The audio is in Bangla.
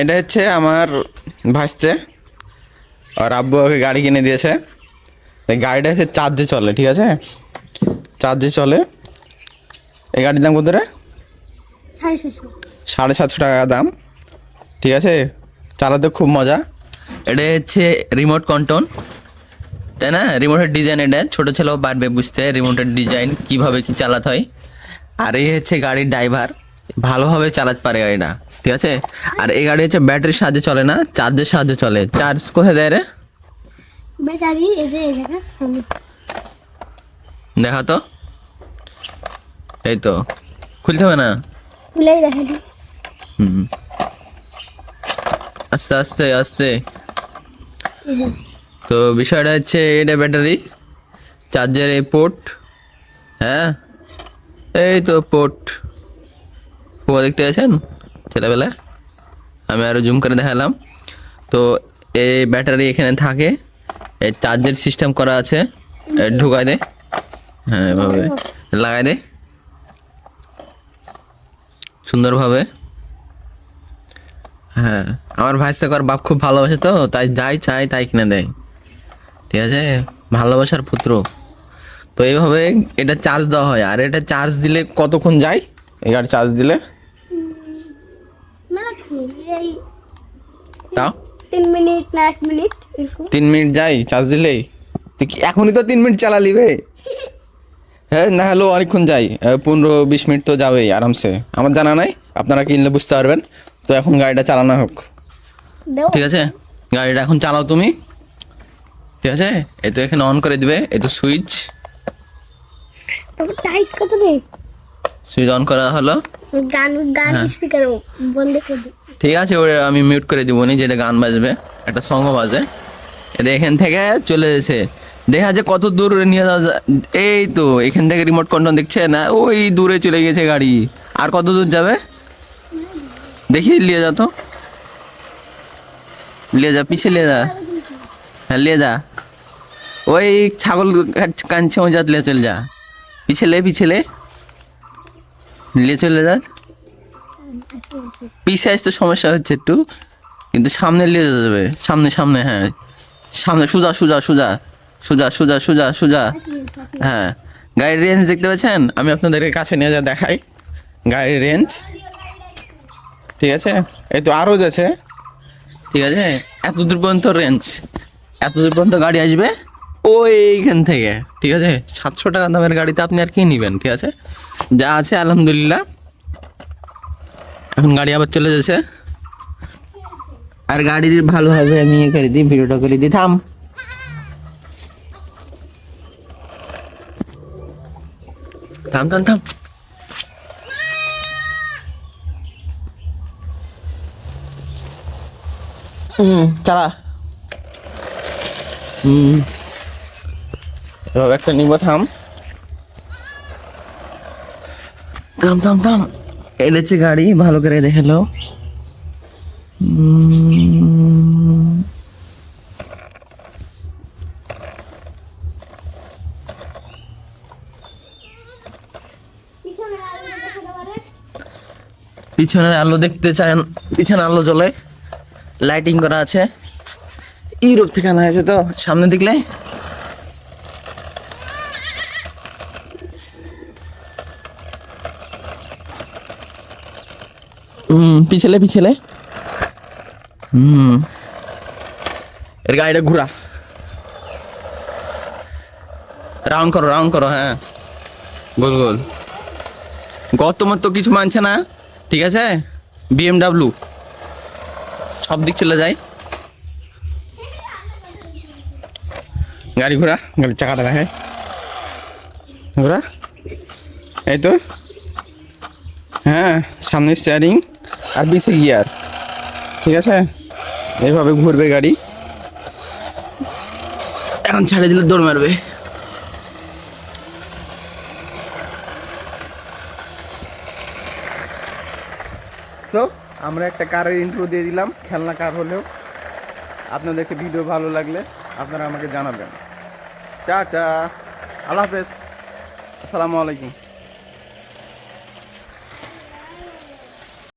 এটা হচ্ছে আমার ভাসতে আর আব্বু ওকে গাড়ি কিনে দিয়েছে। এই গাড়িটা হচ্ছে চার্জে চলে ঠিক আছে? চার্জে চলে। এই গাড়ির দাম কত রে? সাড়ে সাড়ে সাতশো টাকা দাম ঠিক আছে? চালাতে খুব মজা। এটা হচ্ছে রিমোট কন্ট্রোল তাই না? রিমোটের ডিজাইন এটা। ছোটো ছেলেও পারবে বুঝতে রিমোটের ডিজাইন কীভাবে কি চালাতে হয়। আর এই হচ্ছে গাড়ির ড্রাইভার। ভালোভাবে চালাতে পারে গাড়িটা ঠিক আছে? আর এই গাড়ি হচ্ছে ব্যাটারির সাহায্যে চলে না চার্জের সাহায্যে চলে। চার্জ কোথায় দেয় রে? বেচারি এই যে দেখা তো। এই তো। খুলতে হবে না? খুলেই হুম। আস্তে আস্তে আস্তে। তো বিষয়টা হচ্ছে এটা ব্যাটারি চার্জার এই পোর্ট হ্যাঁ? এই তো পোর্ট কুয়া দেখতে আছেন ছেলেবেলা আমি আরও জুম করে দেখালাম। তো এই ব্যাটারি এখানে থাকে। এই চার্জের সিস্টেম করা আছে। ঢুকায় দে। হ্যাঁ এভাবে। লাগাই দে। সুন্দরভাবে। হ্যাঁ আমার ভাইস্তে কর বাপ খুব ভালোবাসে তো, তাই যাই চাই তাই কিনে দেয়। ঠিক আছে? ভালোবাসার পুত্র। তো এইভাবে এটা চার্জ দেওয়া হয়। আর এটা চার্জ দিলে কতক্ষণ যায়? এই গাড়ি চার্জ দিলে? এই তাও তিন মিনিট না এক মিনিট তিন মিনিট যাই চার্জ দিলেই? এখনই তো তিন মিনিট চালালি বে হ্যাঁ না হলেও অনেকক্ষণ যাই। পনেরো বিশ মিনিট তো যাবেই আরামসে। আমার জানা নাই আপনারা কিনলে বুঝতে পারবেন। তো এখন গাড়িটা চালানো হোক। ঠিক আছে? গাড়িটা এখন চালাও তুমি। ঠিক আছে? এই তো এখানে অন করে দিবে এই তো সুইচ। টাইট কত সুইচ অন করা হলো। গান গান হ্যাঁ। স্পিকার বন্ধ করে ঠিক আছে ওটা আমি মিউট করে দিব নি যেটা গান বাজবে, একটা সঙ্গ বাজে। এটা এখান থেকে চলে এসেছে দেখা যায় কত দূর নিয়ে যাওয়া যায়। এই তো, এখান থেকে রিমোট কন্ট্রোল দেখছে না, ওই দূরে চলে গেছে গাড়ি। আর কত দূর যাবে? দেখি নিয়ে যা তো। নিয়ে যা পিছিয়ে নিয়ে যা। হ্যাঁ নিয়ে যা। ওই ছাগল কানছে ওই লিয়ে চলে যা। পিছলে পিছলে নিয়ে চলে যা। পিছে আসতে সমস্যা হচ্ছে একটু, কিন্তু সামনে নিয়ে যাবে সামনে সামনে হ্যাঁ। সামনে, সোজা সোজা সোজা। সোজা সোজা সোজা সোজা। হ্যাঁ। গাড়ির রেঞ্জ দেখতে পাচ্ছেন? আমি আপনাদেরকে কাছে নিয়ে যা দেখাই। গাড়ির রেঞ্জ ঠিক আছে? এই তো আরও আছে ঠিক আছে? এত দূর পর্যন্ত রেঞ্জ এত দূর পর্যন্ত গাড়ি আসবে ওইখান থেকে। ঠিক আছে? সাতশো টাকা দামের গাড়িতে আপনি আর কি নেবেন? ঠিক আছে? যা আছে, আলহামদুলিল্লাহ। এখন গাড়ি আবার চলে যাচ্ছে। আর গাড়ির ভালোভাবে আমি ইয়ে করে দিই, ভিডিওটা করে দিই, থাম। থাম থাম থাম। হুম, চালা। হুম। এভাবে একটা নিব, থাম। থাম থাম থাম। হচ্ছে গাড়ি ভালো করে দেখে উম, পিছনের আলো দেখতে চান পিছনে আলো জ্বলে। লাইটিং করা আছে। ইউরোপ থেকে আনা হয়েছে তো সামনে দেখলে। হুম পিছলে পিছলে। হুম। এর গাড়িটা ঘুরা। রাউন্ড করো রাউন্ড করো হ্যাঁ। গোল গোল। গত তোমার তো কিছু মানছে না, ঠিক আছে? বিএমডাব্লিউ সব দিক চলে যায়। গাড়ি ঘোরা, গাড়ির চাকাটা দেখে ঘোরা। এই তো। হ্যাঁ সামনে স্টিয়ারিং আর পিছে গিয়ার। ঠিক আছে? এইভাবে ঘুরবে গাড়ি। এখন ছাড়ে দিলে দৌড় মারবে। সো আমরা একটা কারের ইন্ট্রো দিয়ে দিলাম খেলনা কার হলেও। আপনাদেরকে ভিডিও ভালো লাগলে আপনারা আমাকে জানাবেন। টাটা আল্লাহ হাফেজ। আসসালামু আলাইকুম।